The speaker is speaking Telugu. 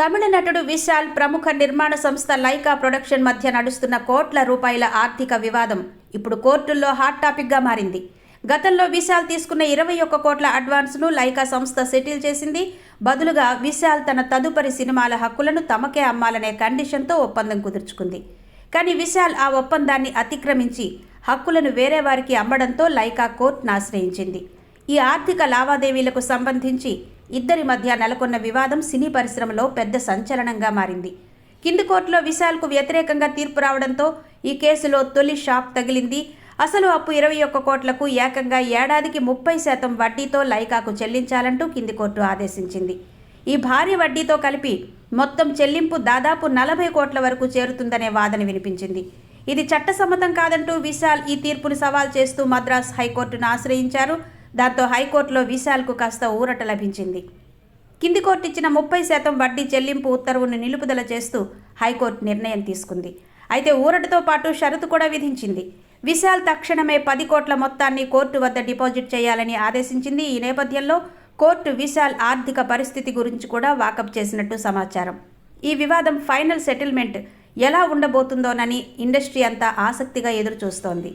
తమిళ నటుడు విశాల్ ప్రముఖ నిర్మాణ సంస్థ లైకా ప్రొడక్షన్ మధ్య నడుస్తున్న కోట్ల రూపాయల ఆర్థిక వివాదం ఇప్పుడు కోర్టుల్లో హాట్ టాపిక్గా మారింది. గతంలో విశాల్ తీసుకున్న ఇరవై ఒక్క కోట్ల అడ్వాన్స్ను లైకా సంస్థ సెటిల్ చేసింది. బదులుగా విశాల్ తన తదుపరి సినిమాల హక్కులను తమకే అమ్మాలనే కండిషన్తో ఒప్పందం కుదుర్చుకుంది. కానీ విశాల్ ఆ ఒప్పందాన్ని అతిక్రమించి హక్కులను వేరే వారికి అమ్మడంతో లైకా కోర్టును ఆశ్రయించింది ఈ ఆర్థిక లావాదేవీలకు సంబంధించి ఇద్దరి మధ్య నెలకొన్న వివాదం సినీ పరిశ్రమలో పెద్ద సంచలనంగా మారింది. కింది కోర్టులో విశాల్కు వ్యతిరేకంగా తీర్పు రావడంతో ఈ కేసులో తొలి షాక్ తగిలింది. అసలు అప్పు ఇరవై ఒక్క కోట్లకు ఏకంగా ఏడాదికి ముప్పై శాతం వడ్డీతో లైకాకు చెల్లించాలంటూ కింది కోర్టు ఆదేశించింది. ఈ భారీ వడ్డీతో కలిపి మొత్తం చెల్లింపు దాదాపు నలభై కోట్ల వరకు చేరుతుందనే వాదన వినిపించింది. ఇది చట్టసమ్మతం కాదంటూ విశాల్ ఈ తీర్పును సవాల్ చేస్తూ మద్రాస్ హైకోర్టును ఆశ్రయించారు. దాంతో హైకోర్టులో విశాల్కు కాస్త ఊరట లభించింది. కింది కోర్టు ఇచ్చిన ముప్పై శాతం వడ్డీ చెల్లింపు ఉత్తర్వును నిలుపుదల చేస్తూ హైకోర్టు నిర్ణయం తీసుకుంది. అయితే ఊరటతో పాటు షరతు కూడా విధించింది. విశాల్ తక్షణమే పది కోట్ల మొత్తాన్ని కోర్టు వద్ద డిపాజిట్ చేయాలని ఆదేశించింది. ఈ నేపథ్యంలో కోర్టు విశాల్ ఆర్థిక పరిస్థితి గురించి కూడా వాకప్ చేసినట్టు సమాచారం. ఈ వివాదం ఫైనల్ సెటిల్మెంట్ ఎలా ఉండబోతుందోనని ఇండస్ట్రీ అంతా ఆసక్తిగా ఎదురుచూస్తోంది.